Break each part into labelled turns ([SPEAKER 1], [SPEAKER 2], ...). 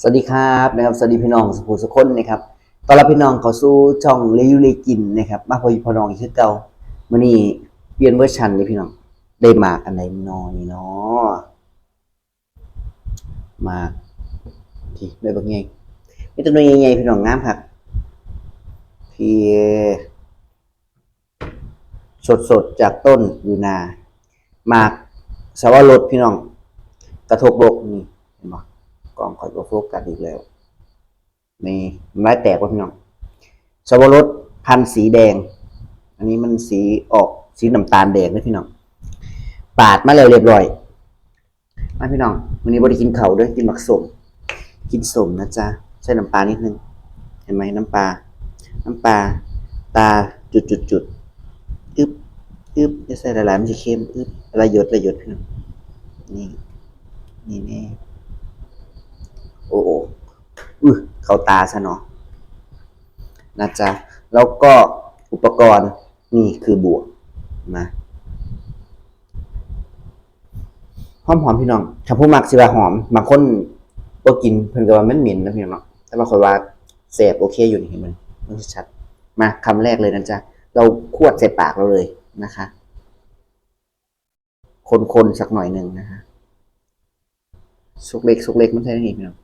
[SPEAKER 1] สวัสดีครับนะครับ สวัสดีพี่น้องสุภูสุคนนะครับตอนรับพี่น้องเข้าสู่ช่องเลยูเลกินนะครับ มาพอพี่พอน้องอีกคือเก่ามื้อนี้เปลี่ยนเวอร์ชันเลยพี่น้อง ได้มากอันไหนน้อนี่เนาะมากที่ได้บักใหญ่มีตัวน่วยใหญ่พี่น้องงามครับพี่สดๆจากต้นอยู่นา มากสวรสพี่น้อง กระทบโลกนี่เห็นบ่ กล้องคอยโฟกัสอีกแล้ว นี่ไม้แตกว่าพี่น้องสวรสพันธ์สีแดง อันนี้มันสีออกสีน้ำตาลแดงนะพี่น้อง ปาดมาแล้วเรียบร้อยมาพี่น้องวันนี้บริกินเขาด้วยกินหมักสมกินสมนะจ๊ะใส่น้ำปลานิดนึง เห็นไหมน้ำปลา น้ำปลา ตาจุดจุดจุดอึบอึบจะใส่หลายๆมันจะเค็มอึบระยดระยดพี่น้องนี่นี่แน่ โอ้โออื้อเขาตาซะเนาะนะจ๊ะ แล้วก็อุปกรณ์นี่คือบวกนะหอมหอมพี่น้อง ถ้าผู้มักสิว่าหอม บางคนบ่กินเพิ่นก็ว่ามันเหม็นนะพี่น้องแต่ว่าคอยว่าแสบโอเคอยู่นี่เห็นมันมันชัด มาคำแรกเลยนะจ๊ะ เราควดใส่ปากเราเลยนะคะ คนๆสักหน่อยหนึ่งนะคะสุกเล็กสุกเล็กมันใช่ไหมนี่พี่น้อง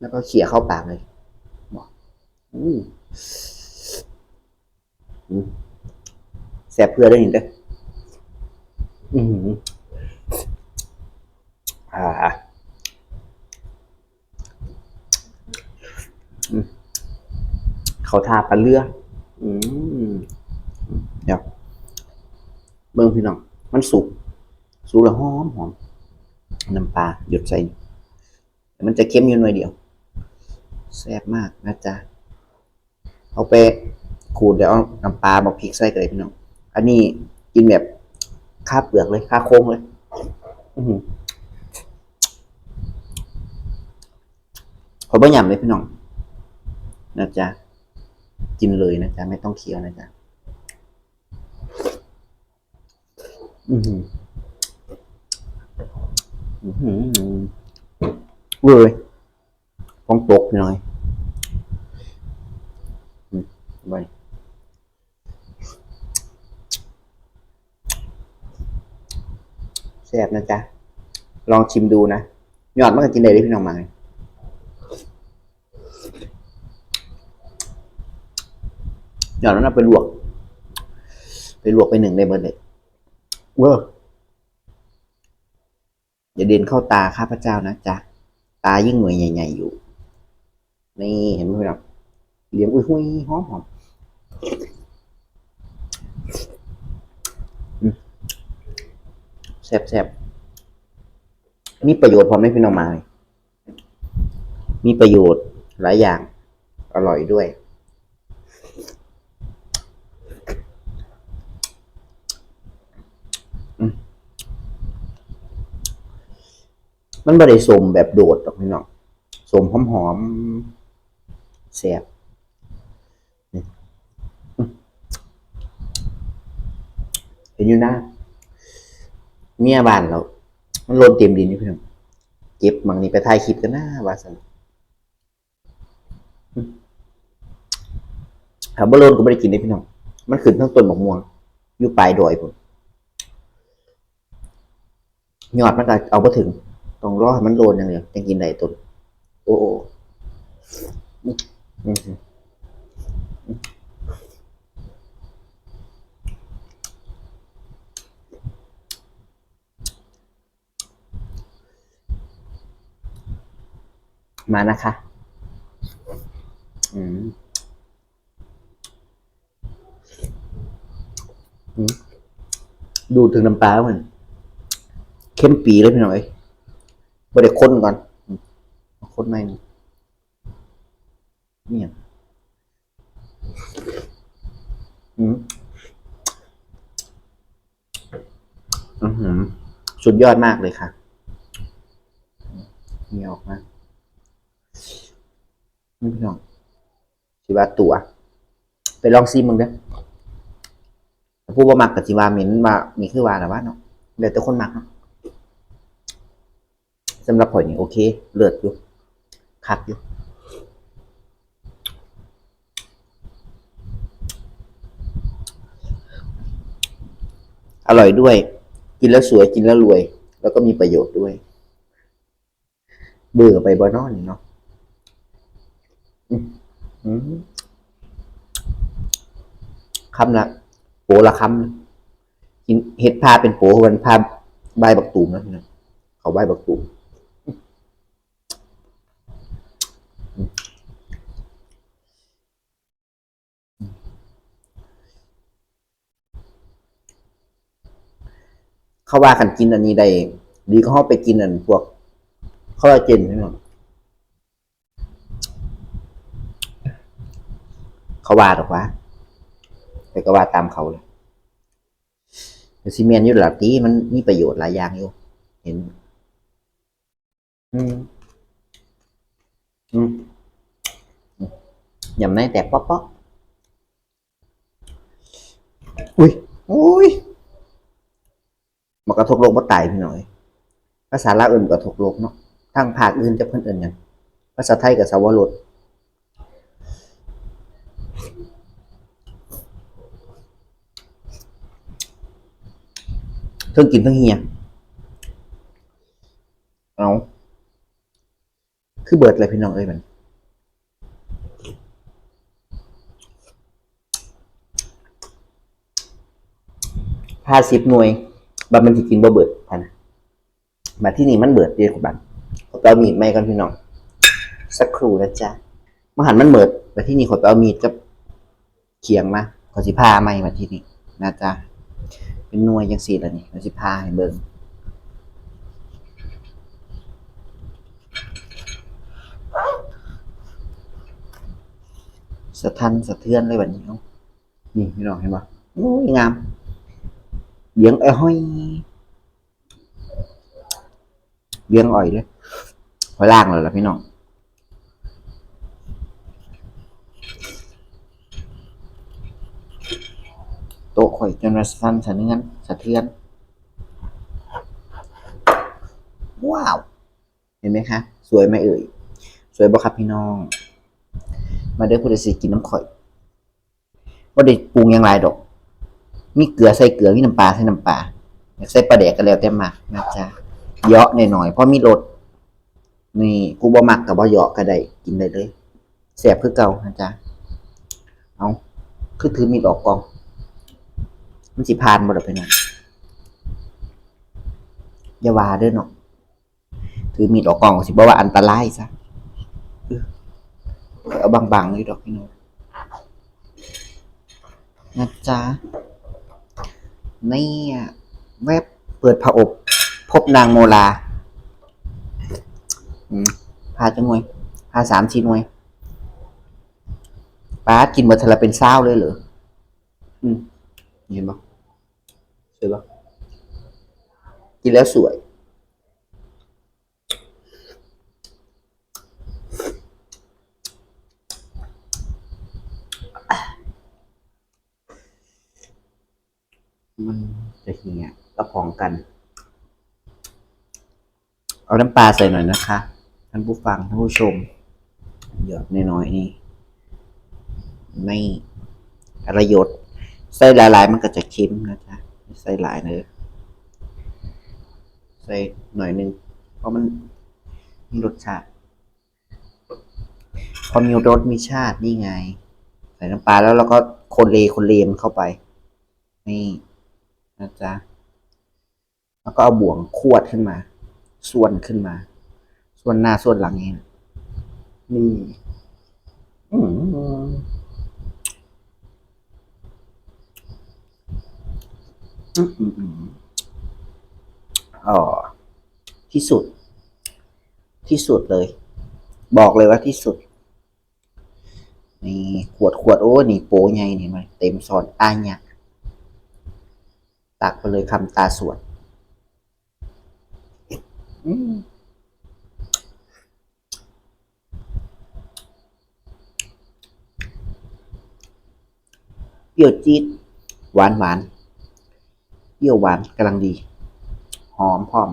[SPEAKER 1] แล้วก็เขี่ยเข้าปากเลยบอกอืมแสบเพื่อได้ยินเด้ออืมอ่าเขาทาปลาเลืออืมเดี๋ยวเบิ่งพี่น้อง มันสุก สุกแล้วหอมหอมน้ำปลาหยดใส่ มันจะเค็มอยู่หน่อยเดียวแซ่บมากนะจ๊ะเอาไปขูดเดี๋ยวเอาน้ำปลาบอกพริกใส่กันเลยพี่น้องอันนี้กินแบบคาเปลือกเลยคาโค้งเลยอือหือขอบ่หยำเลยพี่น้องนะจ๊ะกินเลยนะจ๊ะไม่ต้องเคี้ยวนะจ๊ะอือหืออือหือ เว้ยฟองตกหน่อยไปแซ่บนะจ๊ะ ลองชิมดูนะ ยอดมันก็กินได้เลยพี่น้องมาหยอดมันเอาไปลวก ไปลวกไปหนึ่งในเบอร์เลยเวอร์อย่าเด่นเข้าตาข้าพเจ้านะจ๊ะ ตายิ่งหน่วยใหญ่ๆอยู่ นี่เห็นไหมครับเหลียมอุ้ยหุยหอมหอมแซ่บแซ่บมีประโยชน์พร้อมไหมพี่น้องมายมีประโยชน์หลายอย่าง อร่อยด้วย มันไม่ได้สมแบบโดดหรอกพี่น้องสมหอมหอมแซ่บเห็นอยู่หน้าเมียบ้านเรา มันโลนเต็มดินนี่พี่น้องเก็บมังนี่ไปถ่ายคลิปกันหน้าวาสันอื้อถ้าบ่โลนก็ไม่ได้กินได้พี่น้อง มันขึ้นทั้งต้นหมะม่วงอยู่ปลายดอยผมยอดมันก็เอาไปถึง ต้องรอให้มันโลนอย่างเดียวยังกินได้ต้นโอ้โอ้อืมอืมอืมมานะคะอืมอืม ดูถึงน้ำปลาเหมือนเข้มปีเลยพี่น้องเอ้ย บ่ได้ค้นก่อนค้นไม่นี่เนี่ยอืมอือหือสุดยอดมากเลยค่ะนี่ออกมานี่พี่น้องสิว่าตัว ไปลองซีมึงเด้อถ้าผู้บ่ามักกับสิว่าเหม็นว่านี่คือว่าแต่ว่าเนาะเดี๋ยวแต่คนมักเนาะ สำหรับข่อยนี่โอเค เลิศอยู่คักอยู่อร่อยด้วย กินแล้วสวยกินแล้วรวย แล้วก็มีประโยชน์ด้วย เบื่อไปบอนอนเนาะอืมอืมคำละโปละคำกินเห็ดพาเป็นโปวันพาใบบักตูมนะเขาใบบักตูม เขาว่ากันกินอันนี้ได้ดีก็เขาไปกินอันพวกคอลลาเจนพี่น้องเขาว่าหรอกว่าแต่ก็ว่าตามเขาเลยซีเมนต์ยุหลักตีมันมีประโยชน์หลายอย่างอยู่ เห็น อืม อืมยำในแต่ป๊อกป๊อกอุ้ยอุ้ย ระทบโลกมาตายพี่หน่อยภาษาลาวอื่นกระทบโลกเนาะทางภาคอื่นจะเพิ่นเอื่นหยังภาษาไทยกับสาวรสเพิ่งกินเพิ่งเฮียเอาคือเบิดเลยพี่น้องเอ้ยมันห้าสิบหน่วย บัตรมันสิกินบ่เบิดพันมาที่นี่มันเบิดเดียวกับบัตรขอไปเอามีดไม่กันพี่น้อง สักครู่นะจ๊ะมาหันมันเบิดมาที่นี่ขอไปเอามีดกับเขียงมาขอสิพาไม่มาที่นี่นะจ๊ะเป็นนวยยังสี่แล้วนี่ขอสิพาให้เบิ่งสะทันสะเทือนเลยแบบนี้เนาะนี่พี่น้องเห็นปะโอ้ยงาม เลี้ยงไอ้ยเลี้ยงอ่อยเลยหอยล่างเลยล่ะพี่น้องโต๊ะข่อยจนว่าสะทันสะเทือนสะเทือน ว้าว เห็นไหมคะ สวยไหมเอ่ย สวยบ่ครับพี่น้อง มาเด้อผู้ใดสิกินน้ำข่อยบ่ได้ปรุงยังหลายดอก มีเกลือใส่เกลือมีน้ำปลาใส่น้ำปลาอยากใส่ปลาแดกก็แล้วแต่มักนะจ๊ะเหยาะหน่อยๆเพราะมีรสนี่กูบ่มักก็บ่เหยาะก็ได้กินได้เลยแซ่บคือเก่านะจ๊ะเอาคือถือมีดออกกอง มันสิผ่านบ่ล่ะพี่น้องอย่าว่าเด้อเนาะถือมีดออกกองสิบ่ว่าอันตรายซะเอาบางๆเลยดอกพี่น้องนะจ๊ะ นี่อะเว็บเปิดผอบพบนางโมลาพาจังหน่วยพาสามชิ้นวยป้ากินหมดทะละเป็นเศร้าเลยเหรออืมเห็นปะสวยปะกินแล้วสวย จะเหี่ยกระพองกัน เอาน้ำปลาใส่หน่อยนะคะ ท่านผู้ฟัง ท่านผู้ชม หยอดน้อยๆนี่ ไม่ระยศใส่หลายๆ มันก็จะเค็มนะจ๊ะใส่หลายเลยใส่หน่อยหนึง เพราะมันมีรสชาติ พอมีรสมีชาตินี่ไง ใส่น้ำปลาแล้วเราก็คนเลคนเลมเข้าไป นี่ นะจ๊ะแล้วก็เอาบ่วงควดขึ้นมา ส่วนขึ้นมา ส่วนหน้าส่วนหลังนี้นะนี่อืมอืมอืมอืมอ๋อที่สุด ที่สุดเลย บอกเลยว่าที่สุดนี่ขวดขวดโอ้นี่โป้ใหญ่นี่มันเต็มซอนอายเนี่ย ตักไปเลยคำตาสวดอืมเปรี้ยวจี๊ดหวานหวานเปรี้ยวหวานกำลังดี หอมพร้อม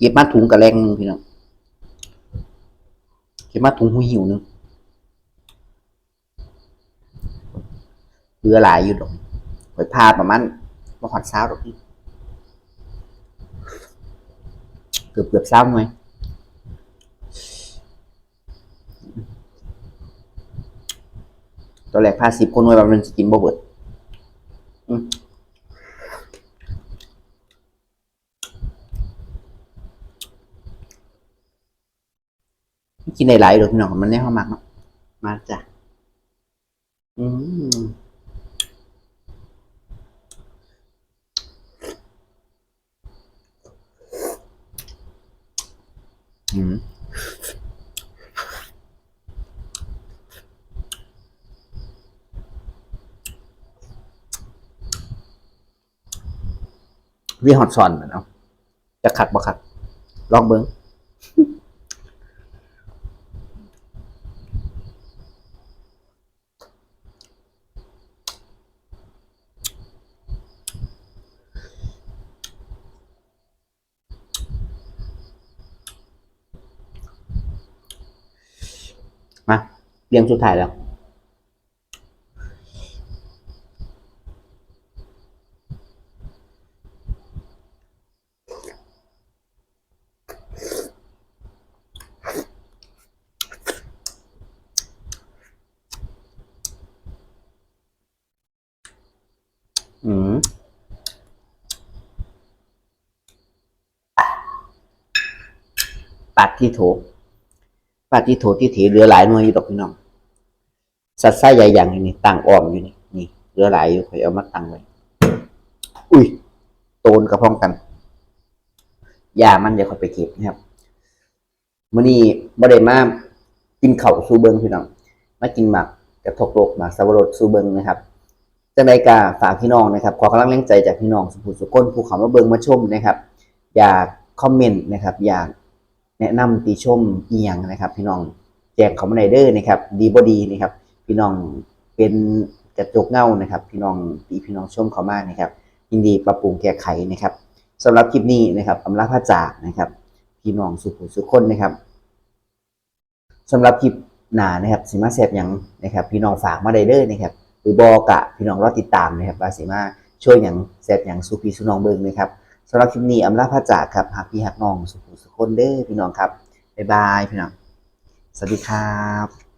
[SPEAKER 1] เก็บมาถุงกระแรงหนึงพี่น้องเก็บมาถุงหูหิวหนึงเหลือหลายอยู่ดอกหอยพาประมาณมาหอดเช้าดอกพี่เกือบเกือบเช้าไหมตอนแรกพาสิบคนไว้แบบมันจะกินบ่เบิด กินหลายๆดอกพี่น้องมันแน่เข้ามากเนาะมาจ้ะอืมอืมวิฮอตซอนเหมือนเอาจะขัดบ่ขัดลองเบิ้ง มาเรียงสุดท้ายแล้ว อืมปัดที่โถ ปัดที่โถที่ถีเหลือหลายหน่วยอยู่ดอกพี่น้อง สัตว์ไส้ใหญ่อย่างนี้นี่ตั้งอ้อมอยู่นี่นี่เหลือหลายอยู่คอยเอามาตั้งไว้ อุ้ยโตนกระพ้องกันยามันเดี๋ยวคอยไปเก็บนะครับมื้อนี้บ่ได้มากินเข้าวสู่เบิงพี่น้องมากินหมักกระทกโลกหมากสับปะรดสูเบิงนะครับจังใดกาฝากพี่น้องนะครับ ขอกำลังแรงใจจากพี่น้องสุภูสุก้นผู้เขามาเบิงมาชมนะครับ อยากคอมเมนต์นะครับ อยาก แนะนำติชมเอียงนะครับ พี่น้องแจ้งเขามาในเด้อนะครับ ดีบ่ดีนะครับ พี่น้องเป็นกระจกเงานะครับ พี่น้องตีพี่น้องชมเขามากนะครับ ยินดีปรับปรุงแก้ไขนะครับสำหรับคลิปนี้นะครับอำลาพระจากนะครับ พี่น้องสุภูสุคนนะครับสำหรับคลิปหนานะครับสิมาแซบหยังนะครับ พี่น้องฝากมาได้เด้อนะครับ หรือบอกะพี่น้องรอติดตามนะครับว่าสิมาช่วยอย่างแซดอย่างสุพีสุนองเบิงนะครับ สำหรับคลิปนี้อำลาพระจากครับหักพี่หักน้องสุขุสุคนเด้อพี่น้องครับบ๊ายบายพี่น้องสวัสดีครับ